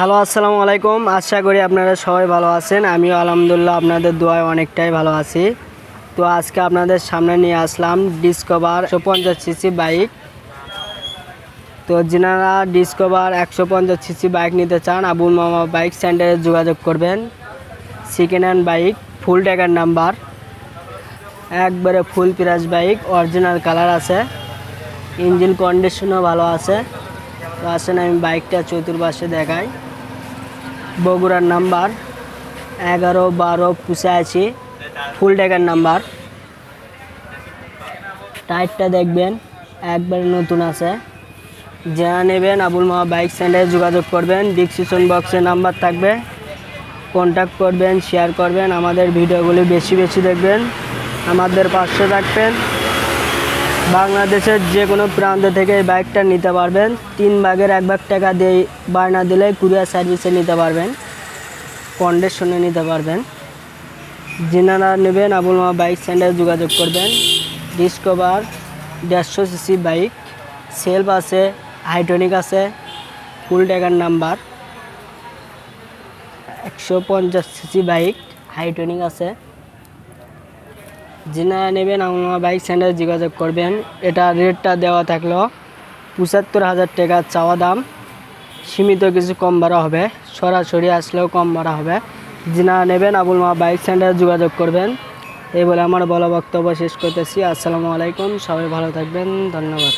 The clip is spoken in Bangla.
হ্যালো, আসসালামু আলাইকুম। আশা করি আপনারা সবাই ভালো আছেন। আমিও আলহামদুলিল্লাহ আপনাদের দোয়ায় অনেকটাই ভালো আছি। তো আজকে আপনাদের সামনে নিয়ে আসলাম ডিসকভার একশো পঞ্চাশ সিসি বাইক। তো যিনারা ডিসকভার একশো পঞ্চাশ সিসি বাইক নিতে চান, আবুল মামা বাইক সেন্টারে যোগাযোগ করবেন। সেকেন্ড হ্যান্ড বাইক ফুল ট্যাগার নাম্বার একবারে full price bike original colour আছে। ইঞ্জিন কন্ডিশনও ভালো আছে। তো আসেন আমি বাইকটা চতুর্পাশে দেখাই। বগুড়ার নাম্বার, এগারো বারো পঁচাশি ফুল ট্যাগার নাম্বার। টায়ারটা দেখবেন, একবারে নতুন আছে। যারা নেবেন আবুল মামা বাইক সেন্টারে যোগাযোগ করবেন, ডিসক্রিপশন বক্সে নাম্বার থাকবে। কন্ট্যাক্ট করবেন, শেয়ার করবেন, আমাদের ভিডিওগুলি বেশি বেশি দেখবেন, আমাদের পাশে থাকবেন। বাংলাদেশের যে কোনো প্রান্ত থেকে এই বাইকটা নিতে পারবেন। তিন ভাগের এক ভাগ টাকা দিয়ে বায়না দিলে কুরিয়ার সার্ভিসে নিতে পারবেন। কন্ডিশনে নিতে পারবেন। যিনারা নেবেন আবুল মামা বাইক সেন্টারে যোগাযোগ করবেন। ডিসকভার দেড়শো সিসি বাইক। সেলফ আছে হাইটনিক আছে, ফুল ট্যাগার নাম্বার। একশো পঞ্চাশ সিসি বাইক হাইটনিক আছে। যিনারা নেবেন, আমার বাইক সেন্টারে যোগাযোগ করবেন। এটা রেটটা দেওয়া থাকল পঁচাত্তর হাজার টাকা চাওয়া দাম। সীমিত কিছু কম বাড়া হবে, সরাসরি আসলেও কম বাড়া হবে। যিনা নেবেন, আবুল মা বাইক সেন্টারে যোগাযোগ করবেন। এই বলে আমার বলা বক্তব্য শেষ করতেছি। আসসালামু আলাইকুম, সবাই ভালো থাকবেন, ধন্যবাদ।